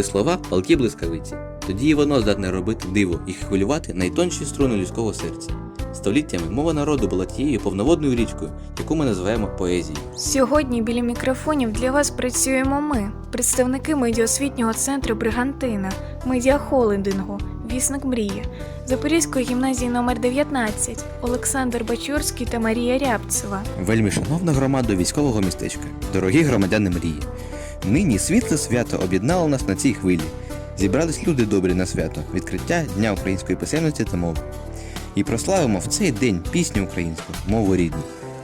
коли слова палкі блискавиці. Тоді і воно здатне робити диво і хвилювати найтонші струни людського серця. Століттями мова народу була тією повноводною річкою, яку ми називаємо поезією. Сьогодні біля мікрофонів для вас працюємо ми, представники медіаосвітнього центру Бригантина, медіахолдингу, Вісник мрії, Запорізької гімназії номер 19 Олександр Бачурський та Марія Рябцева. Вельми шановна громада військового містечка, дорогі громадяни мрії. Нині світле свято об'єднало нас на цій хвилі. Зібрались люди добрі на свято, відкриття Дня української писемності та мови. І прославимо в цей день пісню українську, мову рідну.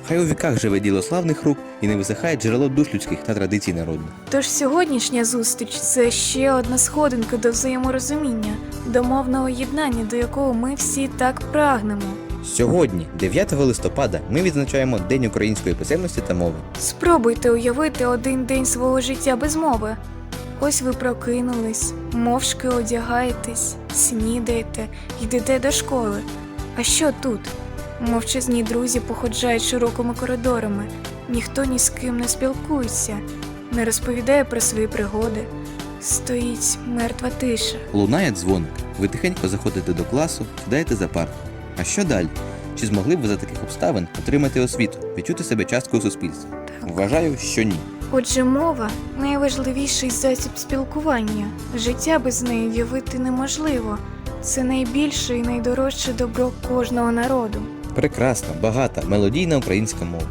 Хай у віках живе діло славних рук і не висихає джерело душ людських та традицій народних. Тож сьогоднішня зустріч це ще одна сходинка до взаєморозуміння, до мовного єднання, до якого ми всі так прагнемо. Сьогодні, 9 листопада, ми відзначаємо День української писемності та мови. Спробуйте уявити один день свого життя без мови. Ось ви прокинулись, мовчки одягаєтесь, снідаєте, йдете до школи. А що тут? Мовчазні друзі походжають широкими коридорами, ніхто ні з ким не спілкується, не розповідає про свої пригоди. Стоїть мертва тиша. Лунає дзвоник. Ви тихенько заходите до класу, сідаєте за парту. А що далі? Чи змогли б ви за таких обставин отримати освіту, відчути себе часткою суспільства? Вважаю, що ні. Отже, мова найважливіший засіб спілкування. Життя без неї уявити неможливо. Це найбільше і найдорожче добро кожного народу. Прекрасна, багата, мелодійна українська мова.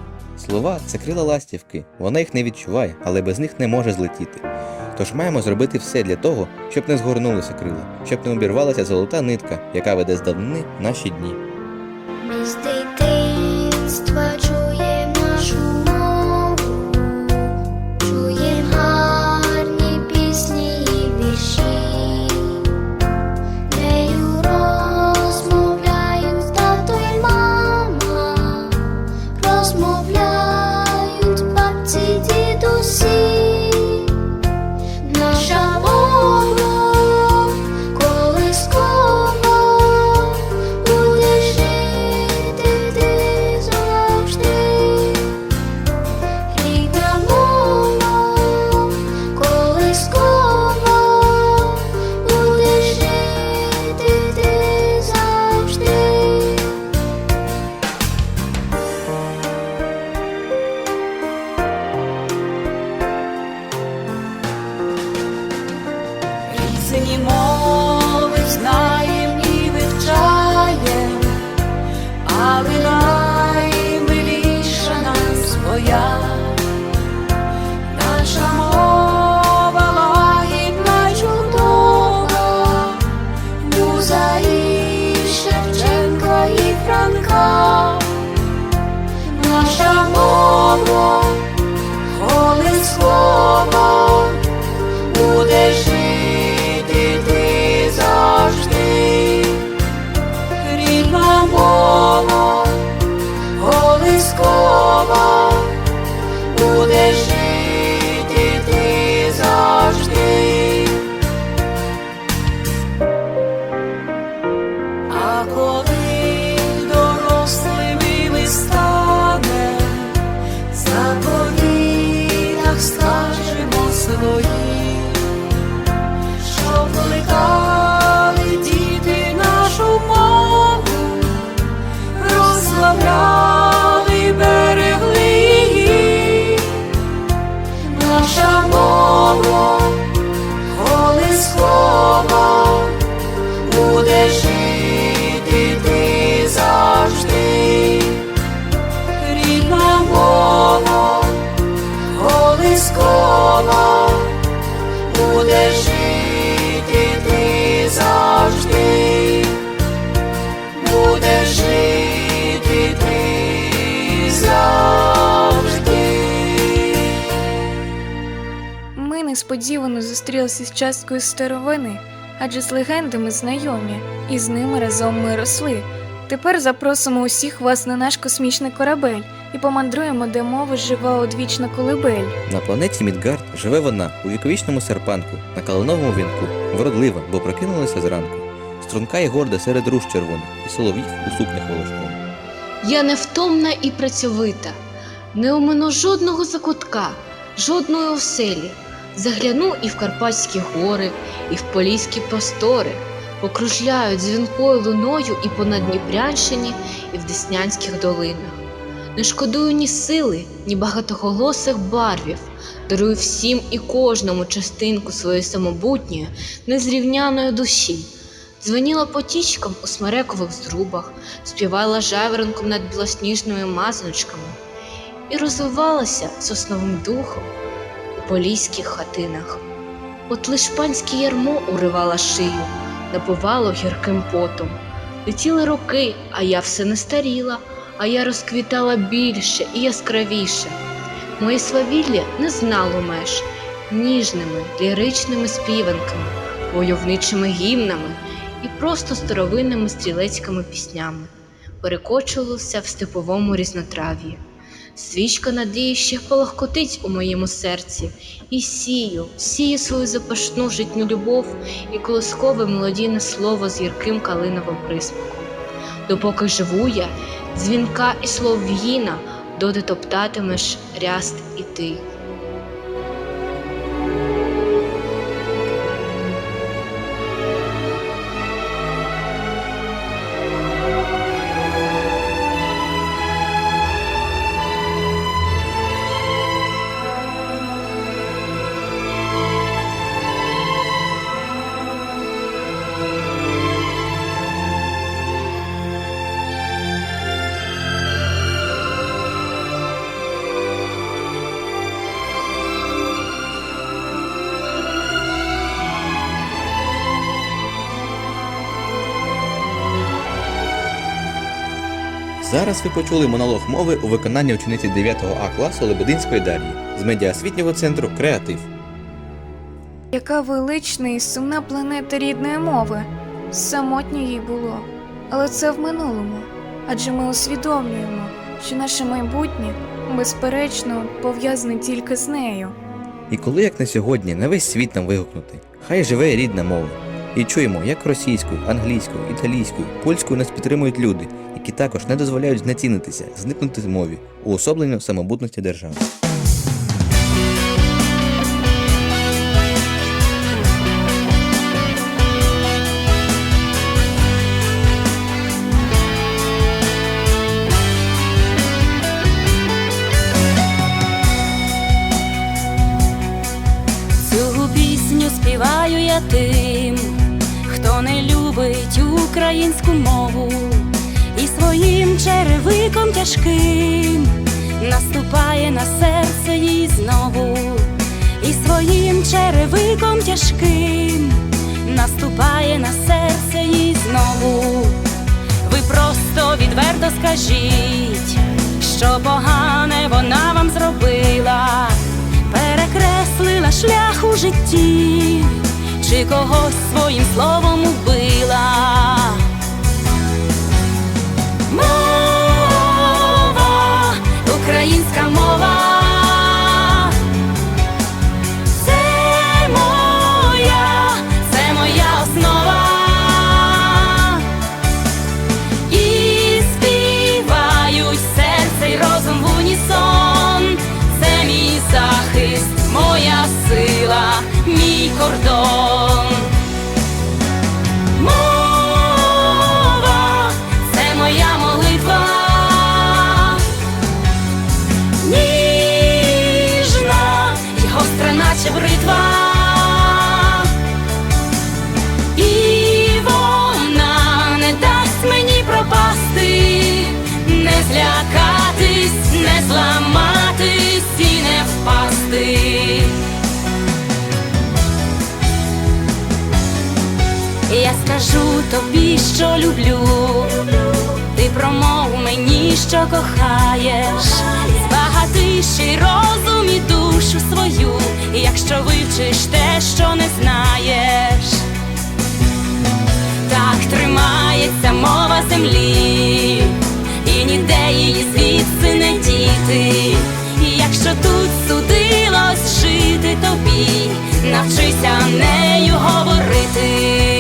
Слова це крила ластівки, вона їх не відчуває, але без них не може злетіти. Тож маємо зробити все для того, щоб не згорнулися крила, щоб не обірвалася золота нитка, яка веде з давнини наші дні. Ми несподівано зустрілися з часткою старовини, адже з легендами знайомі, і з ними разом ми росли. Тепер запросимо усіх вас на наш космічний корабель і помандруємо, де мова жива одвічна колибель. На планеті Мідгард живе вона у віковічному серпанку, на калиновому вінку, вродлива, бо прокинулася зранку. Струнка і горда серед руш червоних, і солов'їв у сукнях волошкових. Я невтомна і працьовита, не омину жодного закутка, жодної оселі. Загляну і в Карпатські гори, і в Поліські простори, покружляю дзвінкою луною і понад Дніпрянщині, і в Деснянських долинах. Не шкодую ні сили, ні багатоголосих барвів, дарую всім і кожному частинку своєї самобутньої, незрівняної душі. Дзвоніла потічкам у смерекових зрубах, співала жаворонком над білосніжними мазаночками і розвивалася сосновим духом поліських хатинах. От лиш панське ярмо уривала шию, напувало гірким потом. Летіли роки, а я все не старіла, а я розквітала більше і яскравіше. Моє свавілля не знало меж ніжними, ліричними співанками, войовничими гімнами і просто старовинними стрілецькими піснями перекочувалося в степовому різнотрав'ї. Свічка надії ще полохкотить у моєму серці, і сію, сію свою запашну житню любов і колоскове мелодійне слово з гірким калиновим присмаком. Допоки живу я, дзвінка і слов'їна, доти топтатимеш ряст і ти. Зараз ви почули монолог мови у виконанні учениці 9 А класу Лебединської Дар'ї з медіаосвітнього центру Креатив. Яка велична і сумна планета рідної мови. Самотньо їй було. Але це в минулому. Адже ми усвідомлюємо, що наше майбутнє, безперечно, пов'язане тільки з нею. І коли як на сьогодні на весь світ нам вигукнути, хай живе рідна мова. І чуємо, як російською, англійською, італійською, польською нас підтримують люди, які також не дозволяють знецінитися, зникнути мові, уособленню самобутності держави. Тяжким наступає на серце їй знову, і своїм черевиком тяжким наступає на серце їй знову. Ви просто відверто скажіть, що погане вона вам зробила, перекреслила шлях у житті, чи когось своїм словом убила. Що люблю, ти промов мені, що кохаєш, збагатиш розум і душу свою, якщо вивчиш те, що не знаєш. Так тримається мова землі, і ніде її звідси не діти. І якщо тут судилось жити тобі, навчися нею говорити.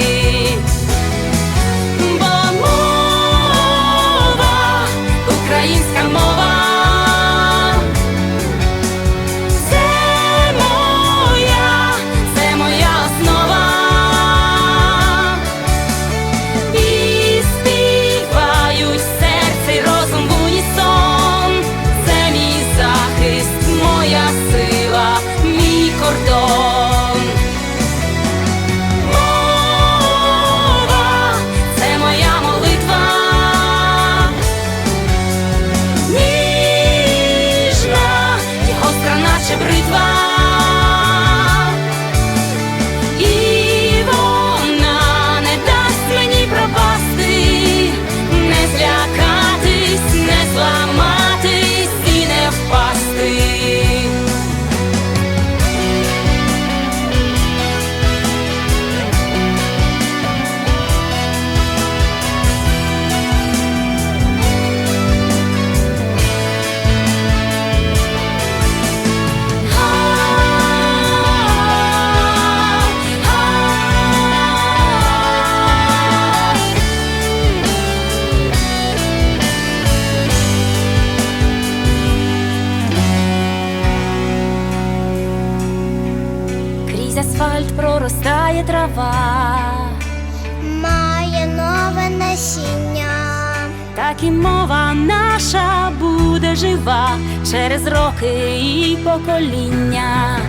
Буде жива через роки і покоління,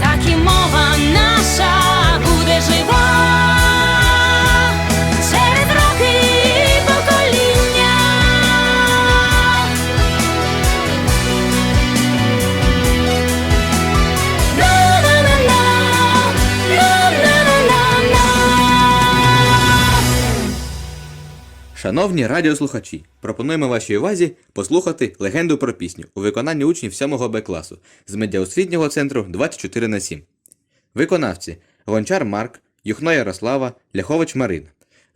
так і мова наша буде жива Шановні радіослухачі, пропонуємо вашій увазі послухати легенду про пісню у виконанні учнів 7 Б класу з медіаосвітнього центру 24 на 7. Виконавці Гончар Марк, Юхно Ярослава, Ляхович Марина,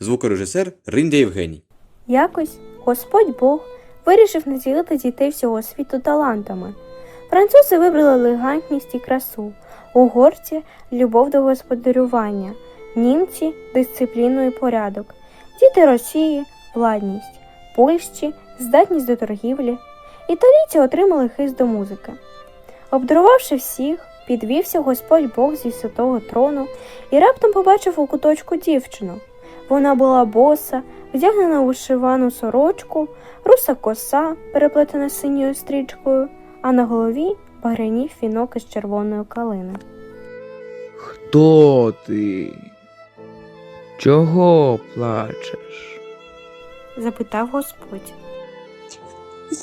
звукорежисер Риндя Євгеній. Якось Господь Бог вирішив наділити дітей всього світу талантами. Французи вибрали елегантність і красу, угорці любов до господарювання, німці дисципліну і порядок, діти Росії владність, Польщі здатність до торгівлі. Італійці отримали хист до музики. Обдарувавши всіх, підвівся Господь Бог зі святого трону і раптом побачив у куточку дівчину. Вона була боса, вдягнена у вишивану сорочку, руса коса, переплетена синьою стрічкою, а на голові багрянів вінок із червоної калини. Хто ти? Чого плачеш? Запитав Господь.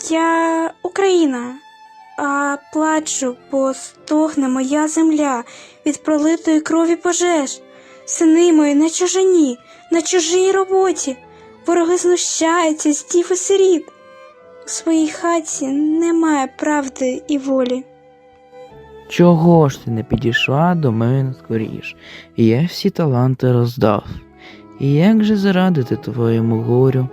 Я Україна, а плачу, бо стогне моя земля від пролитої крові пожеж. Сини мої на чужині, на чужій роботі. Вороги знущаються з дів і сиріт. У своїй хаті немає правди і волі. Чого ж ти не підійшла до мене скоріш? Я всі таланти роздав. І як же зарадити твоєму горю?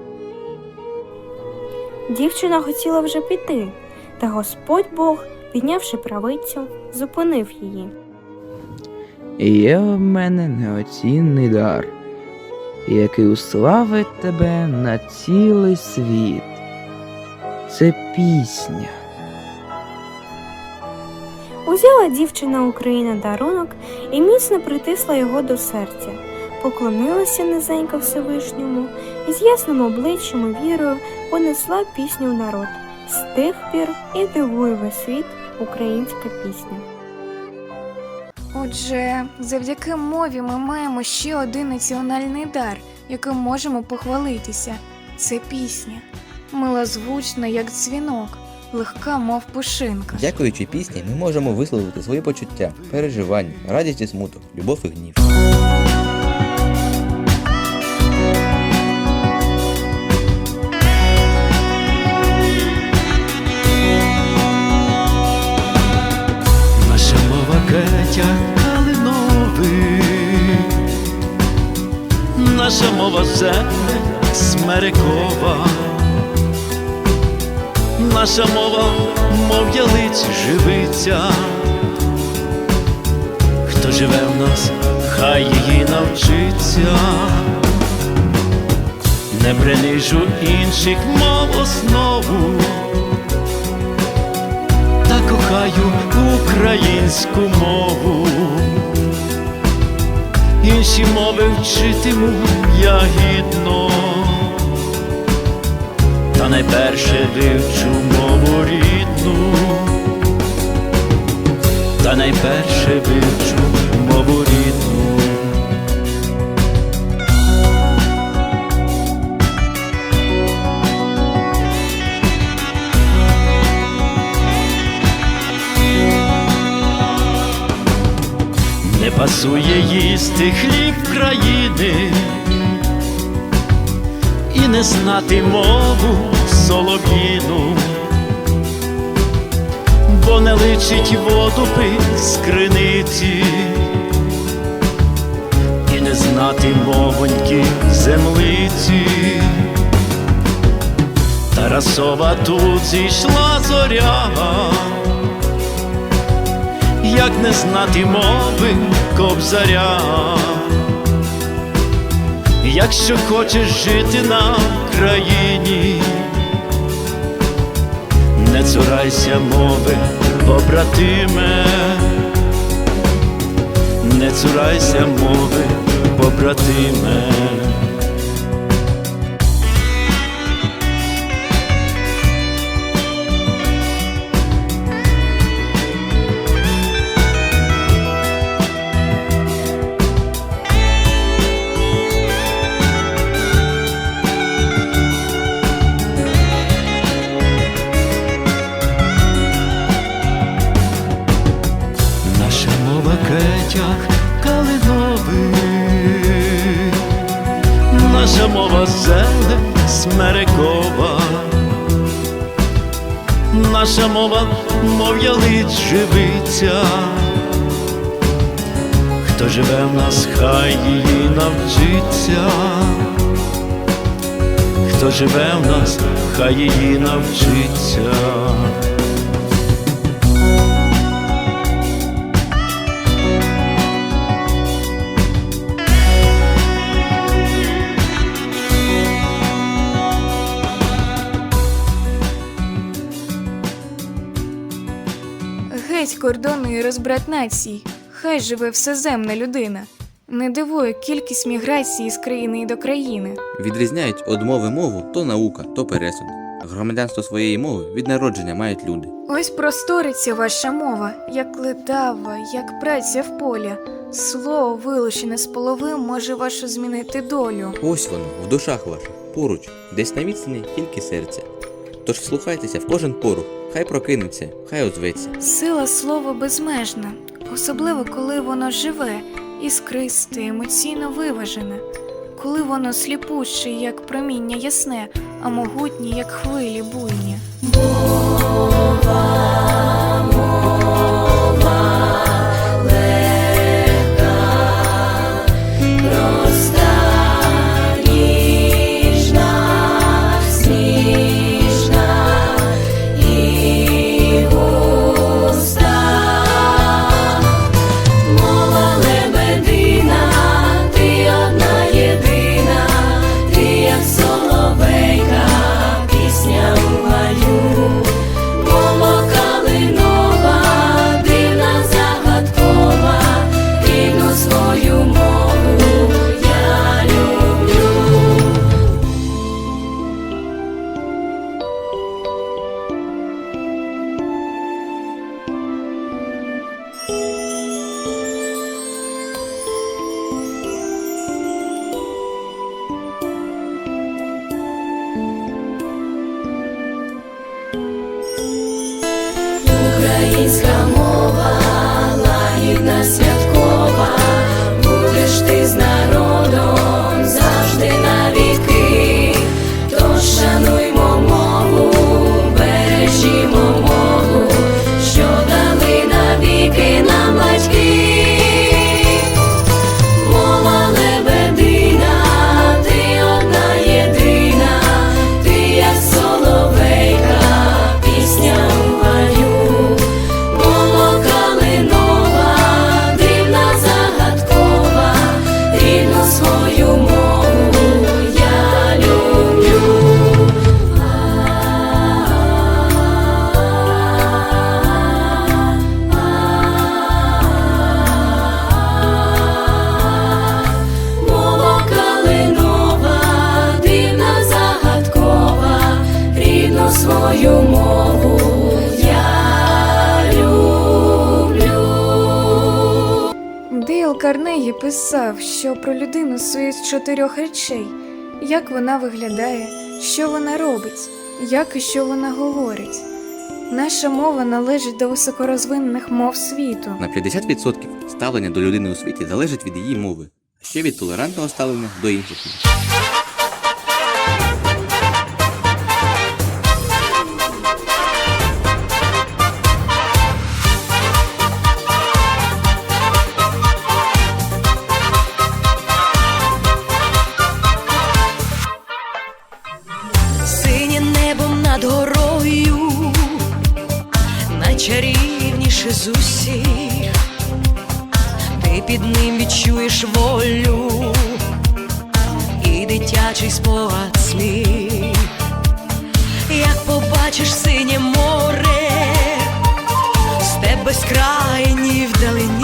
Дівчина хотіла вже піти, та Господь Бог, піднявши правицю, зупинив її. Є в мене неоцінний дар, який уславить тебе на цілий світ. Це пісня. Узяла дівчина Україна дарунок і міцно притисла його до серця, поклонилася низенько Всевишньому і з ясним обличчям і вірою понесла пісню в народ. З тих пір і дивує весь світ українська пісня. Отже, завдяки мові ми маємо ще один національний дар, яким можемо похвалитися. Це пісня. Милозвучна, як дзвінок, легка, мов пушинка. Дякуючи пісні, ми можемо висловити свої почуття, переживання, радість і смуток, любов і гнів. Катя Калиновий, наша мова земля смерекова, наша мова, мов ялиць живиться. Хто живе в нас, хай її навчиться. Не принижу інших мов основу та кохаю українську мову. Інші мови вчитиму я гідно, та найперше вивчу мову рідну, та найперше вивчу мову рідну. Пасує їсти хліб країни. І не знати мову солов'їну, бо не личить воду пить з криниці, і не знати мовоньки землиці. Тарасова тут зійшла зоря як не знати мови кобзаря. Якщо хочеш жити на країні, не цурайся мови, побратиме, не цурайся мови, побратиме. Живе в нас, хай її навчиться. Геть кордону і розбрат націй. Хай живе всеземна людина. Не дивує кількість міграції з країни до країни. Відрізняють од мови мову то наука, то пересуд. Громадянство своєї мови від народження мають люди. Ось просториться ваша мова, як летава, як праця в полі. Слово, вилучене з половин, може вашу змінити долю. Ось воно, в душах ваших, поруч, десь на відстані тільки серця. Тож вслухайтеся в кожен порух, хай прокинеться, хай озветься. Сила слова безмежна, особливо коли воно живе, іскристе, емоційно виважене, коли воно сліпуче, як проміння ясне, а могутнє, як хвилі буйні. Писав, що про людину з чотирьох речей: як вона виглядає, що вона робить, як і що вона говорить. Наша мова належить до високорозвинених мов світу. На 50% ставлення до людини у світі залежить від її мови, а ще від толерантного ставлення до інших. Сміх, як побачиш синє море, степ безкрайній вдалині,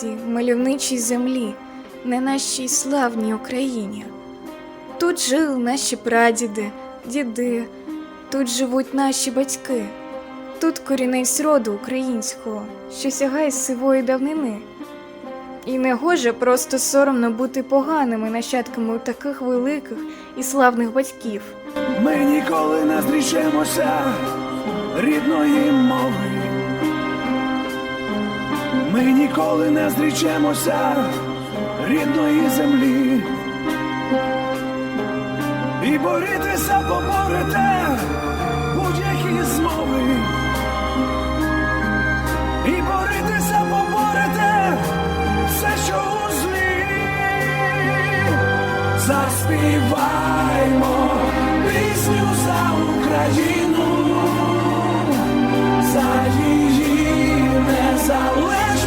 багатій, мальовничій землі, на нашій славній Україні. Тут жили наші прадіди, діди, тут живуть наші батьки, тут корінець роду українського, що сягає сивої давнини. І не гоже просто соромно бути поганими нащадками таких великих і славних батьків. Ми ніколи не зрішемося рідної мови. Ми ніколи не зрічемося рідної землі. І борітися поборете будь-які змови. І борітися поборете все, що у злі. Заспіваймо пісню за Україну, за її незалежність,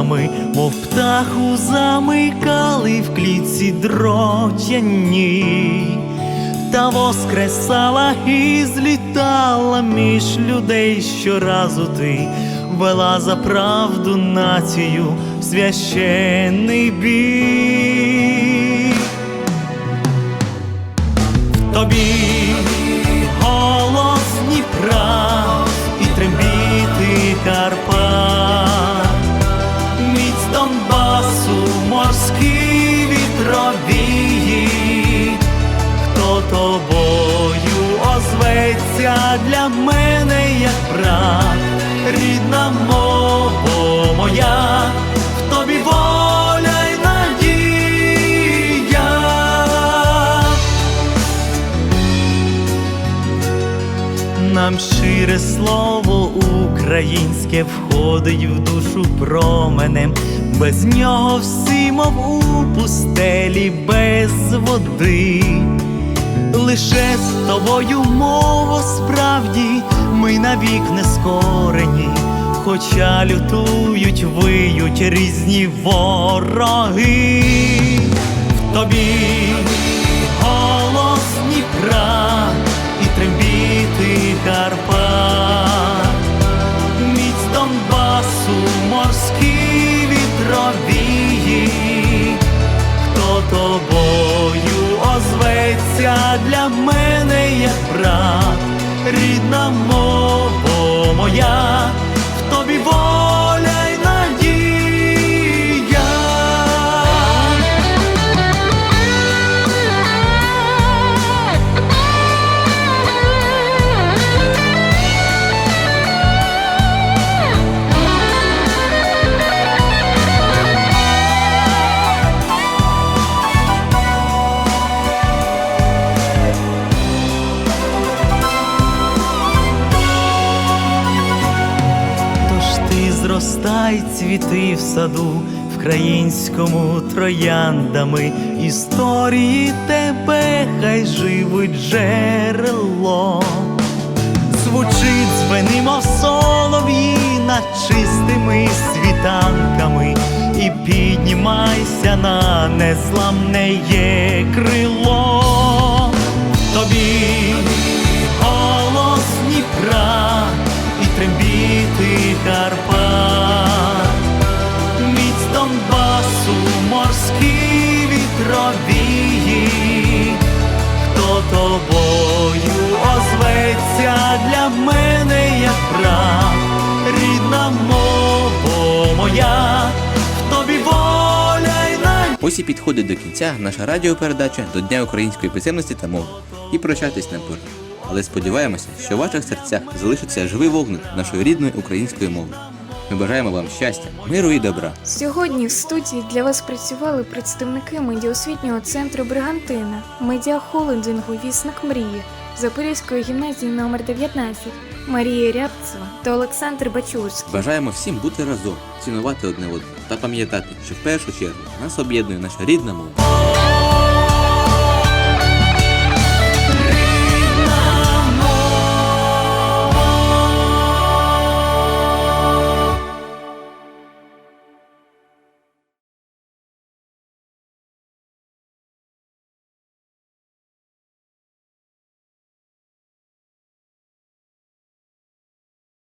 указами, мов птаху замикали в клітці дротяні, та воскресала і злітала між людей щоразу ти вела за правду націю в священний бій. Тобі озветься для мене, як брат, рідна мова моя, в тобі воля й надія. Нам щире слово українське входить в душу променем, без нього всі, мов у пустелі без води. Лише з тобою мова справді ми навік не скорені, хоча лютують, виють різні вороги. В тобі голос Дніпра озветься для мене, як брат, рідна мова моя, зростай цвіти в саду, в країнському трояндами, історії тебе хай живуть джерело. Звучить звени, мов солов'ї над чистими світанками, і піднімайся на незламне є крило. Тобі голос Дніпра і трембіти Карпат, Донбасу, морські вітровії, хто тобою озветься для мене, як брат, рідна мова моя, тобі воля. Ось і підходить до кінця наша радіопередача до Дня української писемності та мови. І прощатись нам пора. Але сподіваємося, що в ваших серцях залишиться живий вогник нашої рідної української мови. Ми бажаємо вам щастя, миру і добра. Сьогодні в студії для вас працювали представники медіаосвітнього центру Бригантина, медіахолдингу Вісник мрії, Запорізької гімназії номер 19 Марія Рябцева та Олександр Бачурський. Бажаємо всім бути разом, цінувати одне одного та пам'ятати, що в першу чергу нас об'єднує наша рідна мова.